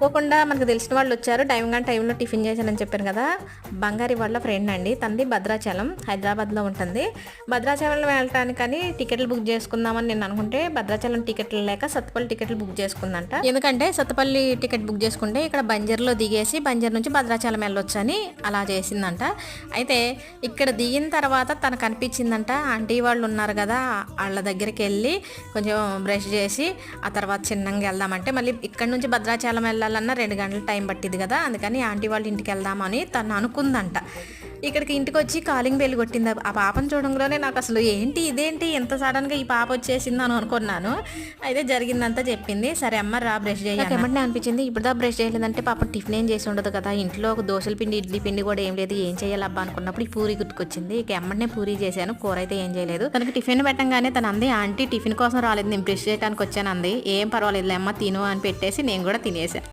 అనుకోకుండా మనకు తెలిసిన వాళ్ళు వచ్చారు. టైం కానీ టైంలో టిఫిన్ చేశానని చెప్పాను కదా. బంగారి వాళ్ళ ఫ్రెండ్ అండి. తనది భద్రాచలం హైదరాబాద్లో ఉంటుంది. భద్రాచలం వెళ్ళటానికని టికెట్లు బుక్ చేసుకుందామని నేను అనుకుంటే భద్రాచలం టికెట్లు లేక సత్తుపల్లి టికెట్లు బుక్ చేసుకుందంట. ఎందుకంటే సత్తుపల్లి టికెట్ బుక్ చేసుకుంటే ఇక్కడ బంజర్లో దిగేసి బంజర్ నుంచి భద్రాచలం వెళ్ళొచ్చు అని అలా చేసిందంట. అయితే ఇక్కడ దిగిన తర్వాత తనకు అనిపించిందంట ఆంటీ వాళ్ళు ఉన్నారు కదా వాళ్ళ దగ్గరికి వెళ్ళి కొంచెం బ్రష్ చేసి ఆ తర్వాత చిన్నంగా వెళ్దామంటే మళ్ళీ ఇక్కడ నుంచి భద్రాచలం వెళ్ళాలన్నా రెండు గంటల టైం పట్టింది కదా అందుకని ఆంటీ వాళ్ళ ఇంటికి వెళ్దామని తను అనుకుందంట. ఇక్కడికి ఇంటికి వచ్చి కాలింగ్ బెల్ కొట్టింది. ఆ పాపను చూడంలోనే నాకు అసలు ఏంటి ఇదేంటి ఎంత సడన్గా ఈ పాప వచ్చేసింది అని అనుకున్నాను. అయితే జరిగిందంతా చెప్పింది. సరే అమ్మ రా బ్రష్ చేయాలి ఏమంటే అనిపించింది? ఇప్పుడు దా బ్రష్ చేయలేదంటే పాప టిఫిన్ ఏం చేసి ఉండదు కదా. ఇంట్లో ఒక దోశల పిండి ఇడ్లీ పిండి కూడా ఏం లేదు. ఏం చేయాలి అబ్బా అనుకున్నప్పుడు ఈ పూరి గుర్తుకొచ్చింది. ఇక ఎమ్మటనే పూరి చేశాను. కూర అయితే ఏం చేయలేదు. తనకి టిఫిన్ పెట్టంగానే తను అంది ఆంటీ టిఫిన్ కోసం రాలేదు. నేను బ్రష్ చేయడానికి వచ్చాను అంది. ఏం పర్వాలేదు అమ్మ తిను అని పెట్టేసి నేను కూడా తినేసాను